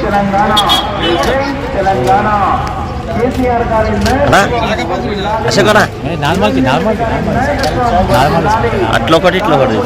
తెలంగాణ తెలంగాణ కేసీఆర్ గారి అశోక్ నార్మల్కి నార్మల్కి నార్మల్ అట్లా ఒకటి ఇట్లా ఒకటి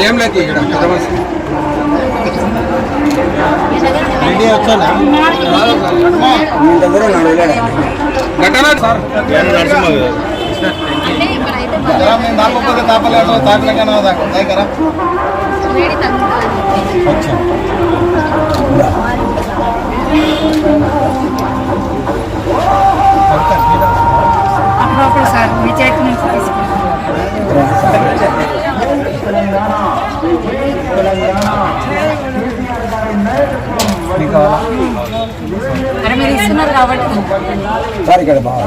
ఏం లేదు ఇక్కడ. గట్టనా సార్. మేము దాకపోతే తాపలేదు తాకలేకనా దగ్గర. మరి మీరు ఇస్తున్నారు కాబట్టి. సార్ ఇక్కడ బాగా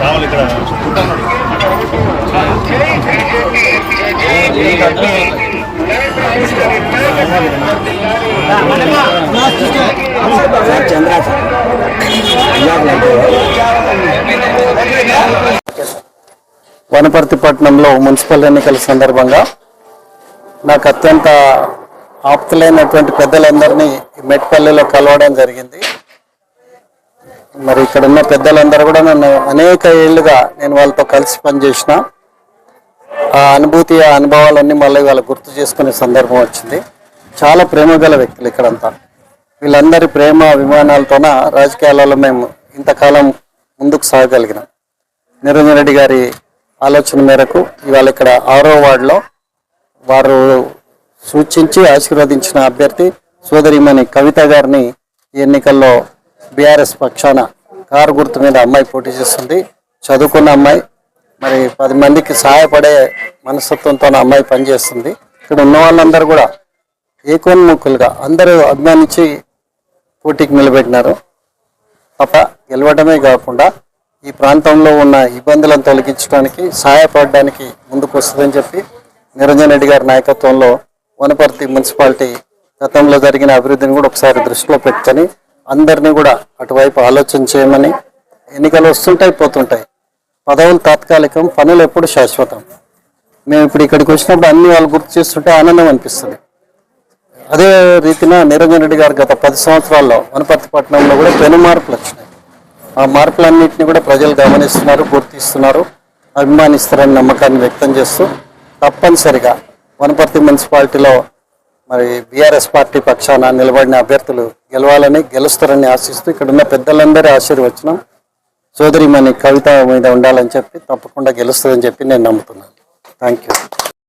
రావాలి ఇక్కడ చంద్ర వనపర్తిపట్నంలో మున్సిపల్ ఎన్నికల సందర్భంగా నాకు అత్యంత ఆప్తులైనటువంటి పెద్దలందరినీ మెట్పల్లిలో కలవడం జరిగింది. మరి ఇక్కడ ఉన్న పెద్దలందరూ కూడా నన్ను అనేక ఏళ్ళుగా నేను వాళ్ళతో కలిసి పనిచేసిన ఆ అనుభూతి ఆ అనుభవాలన్నీ మళ్ళీ వాళ్ళు గుర్తు చేసుకునే సందర్భం వచ్చింది. చాలా ప్రేమ గల వ్యక్తులు ఇక్కడంతా. వీళ్ళందరి ప్రేమ అభిమానాలతోన రాజకీయాలలో మేము ఇంతకాలం ముందుకు సాగగలిగినాం నిరంజన్ రెడ్డి గారి ఆలోచన మేరకు ఇవాళ ఇక్కడ ఆరో వార్డులో వారు సూచించి ఆశీర్వదించిన అభ్యర్థి సోదరిమణి కవిత గారిని ఎన్నికల్లో బీఆర్ఎస్ పక్షాన కారు గుర్తు మీద అమ్మాయి పోటీ చేస్తుంది. చదువుకున్న అమ్మాయి మరి పది మందికి సహాయపడే మనస్తత్వంతో అమ్మాయి పనిచేస్తుంది. ఇక్కడ ఉన్న వాళ్ళందరూ కూడా ఏకోన్ముఖులుగా అందరూ అభిమానించి పోటీకి నిలబెట్టినారు. తప్ప గెలవడమే కాకుండా ఈ ప్రాంతంలో ఉన్న ఇబ్బందులను తొలగించడానికి సహాయపడడానికి ముందుకు వస్తుందని చెప్పి నిరంజన్ రెడ్డి గారి నాయకత్వంలో వనపర్తి మున్సిపాలిటీ గతంలో జరిగిన అభివృద్ధిని కూడా ఒకసారి దృష్టిలో పెట్టుకొని అందరినీ కూడా అటువైపు ఆలోచన చేయమని ఎన్నికలు వస్తుంటాయి పోతుంటాయి. పదవులు తాత్కాలికం పనులు ఎప్పుడు శాశ్వతం. మేము ఇప్పుడు ఇక్కడికి వచ్చినప్పుడు అన్ని వాళ్ళు గుర్తు చేస్తుంటే ఆనందం అనిపిస్తుంది. అదే రీతిన నిరంజన్ రెడ్డి గారు గత పది సంవత్సరాల్లో వనపర్తి పట్టణంలో కూడా పెను మార్పులు వచ్చినాయి. ఆ మార్పులన్నింటినీ కూడా ప్రజలు గమనిస్తున్నారు గుర్తిస్తున్నారు అభిమానిస్తారని నమ్మకాన్ని వ్యక్తం చేస్తూ తప్పనిసరిగా వనపర్తి మున్సిపాలిటీలో మరి బీఆర్ఎస్ పార్టీ పక్షాన నిలబడిన అభ్యర్థులు గెలవాలని గెలుస్తారని ఆశిస్తూ ఇక్కడ ఉన్న పెద్దలందరి ఆశీర్వచనం సోదరిమణి కవిత మీద ఉండాలని చెప్పి తప్పకుండా గెలుస్తుందని చెప్పి నేను నమ్ముతున్నాను. Thank you